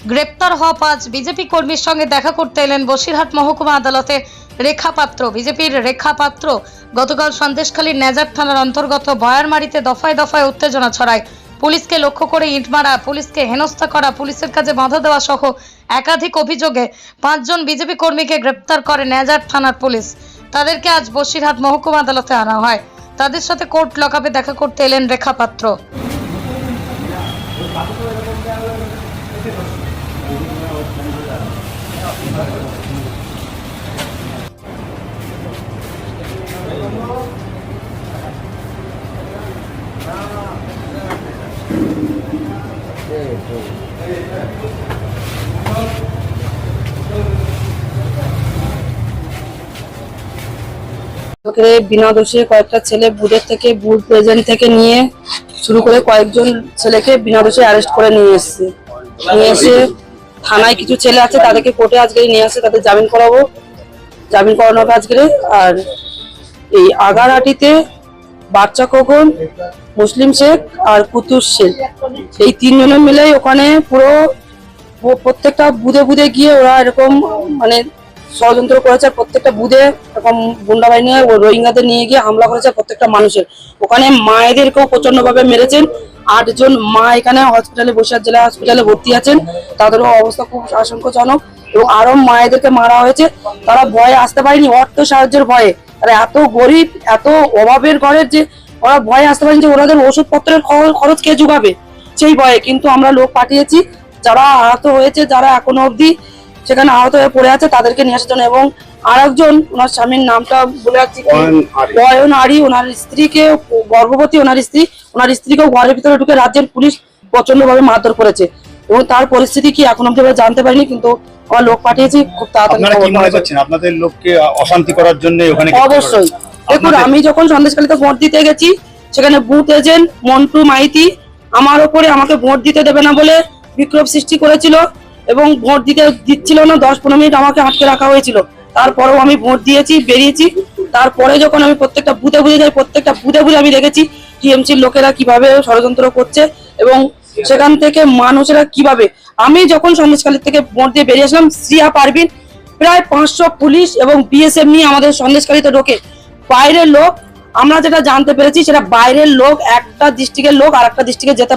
গ্রেপ্তার হওয়া পাঁচ বিজেপি কর্মীর সঙ্গে দেখা করতে এলেন বসিরহাট মহকুমা আদালতে রেখা পাত্র বিজেপির রেখা পাত্র গতকাল সন্দেশখালীর নেজার থানার অন্তর্গত বয়ারমারিতে দফায় দফায় উত্তেজনা ছড়ায়। পুলিশকে লক্ষ্য করে ইট মারা পুলিশকে হেনস্থা করা, পুলিশের কাছে বাধা দেওয়া সহ একাধিক অভিযোগে পাঁচজন বিজেপি কর্মীকে গ্রেপ্তার করে নেজার থানার পুলিশ। তাদেরকে আজ বসিরহাট মহকুমা আদালতে আনা হয়। তাদের সাথে কোর্ট লকআপে দেখা করতে এলেন রেখা পাত্র বিনা দোষে কয়েকটা ছেলে বুথের থেকে বুথ প্রেজেন্ট থেকে নিয়ে শুরু করে কয়েকজন ছেলেকে বিনা দোষে অ্যারেস্ট করে নিয়ে এসছে। নিয়ে এসে থানায় কিছু ছেলে আছে, তাদেরকে কোর্টে আজকে নিয়ে আসে, তাদের জামিন করাবো। জামিন করানো হবে আজকে। আর এই আগারহাটিতে বাচ্চা খোকন, মুসলিম শেখ আর কুতুস শেখ। এই তিনজনে মিলে ওখানে পুরো প্রত্যেকটা বুধে বুধে গিয়ে ওরা এরকম মানে ষড়যন্ত্র করেছে প্রত্যেকটা বুধে এরকম গুন্ডা বাহিনী রোহিঙ্গাদের নিয়ে গিয়ে হামলা করেছে প্রত্যেকটা মানুষের। ওখানে মায়েদেরকেও প্রচণ্ড ভাবে মেরেছেন। আটজন মা এখানে হসপিটালে বসিরহাট জেলা হসপিটালে ভর্তি আছেন। তাদেরও অবস্থা খুব আশঙ্কাজনক এবং আরও মায়েদেরকে মারা হয়েছে। তারা ভয়ে আসতে পারেনি, অর্থ সাহায্যের ভয়ে। তারা এত গরিব, এত অভাবের ঘরের যে ওরা ভয়ে আসতে পারেনি যে ওনাদের ওষুধপত্রের খর- খরচ কে যোগাবে সেই ভয়ে কিন্তু আমরা লোক পাঠিয়েছি। যারা আহত হয়েছে, যারা এখনও অবধি সেখানে আহত হয়ে পড়ে আছে তাদেরকে নিয়ে আসার জন্য এবং আর একজন ওনার স্বামীর নামটা বলে যাচ্ছি কি? অয়ন আরি। ওনার স্ত্রীকে গর্ভবতী ওনার স্ত্রী ওনার স্ত্রীকেও ঘরের ভিতরে ঢুকে রাজ্যের পুলিশ প্রচণ্ড ভাবে মারধর করেছে। এবং তার পরিস্থিতি কি এখন অব্দি জানতে পারিনি কিন্তু আমার লোক পাঠিয়েছি খুব তাড়াতাড়ি আপনাদের লোককে অশান্তি করার জন্য ওখানে অবশ্যই। দেখুন আমি যখন সন্দেশখালীতে ভোট দিতে গেছি সেখানে বুথ এজেন্ট মন্টু মাইতি আমার ওপরে আমাকে ভোট দিতে দেবে না বলে বিক্ষোভ সৃষ্টি করেছিল। এবং ভোট দিতে দিচ্ছিল না, দশ পনেরো মিনিট আমাকে আটকে রাখা হয়েছিল। তারপরেও আমি ভোট দিয়েছি, বেরিয়েছি। তারপরে যখন আমি প্রত্যেকটা বুথে বুঝে যাই, প্রত্যেকটা বুথে বুঝে আমি দেখেছি টিএমসির লোকেরা কীভাবে ষড়যন্ত্র করছে এবং সেখান থেকে মানুষেরা কীভাবে। আমি যখন সন্দেশখালী থেকে ভোট দিয়ে বেরিয়ে আসলাম, শ্রিয়া পারবিন প্রায় পাঁচশো পুলিশ এবং বিএসএফ নিয়ে আমাদের সন্দেশকারীতে ঢোকে। বাইরের লোক, আমরা যেটা জানতে পেরেছি, সেটা বাইরের লোক, একটা ডিস্ট্রিক্টের লোক আর একটা ডিস্ট্রিক্টে যেতে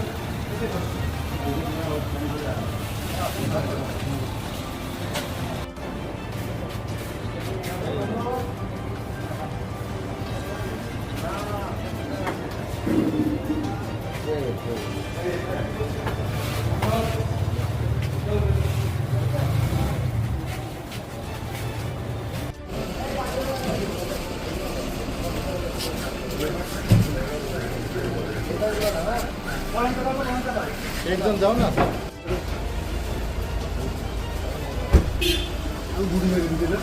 একজন যাও না গুড মেরে দিলে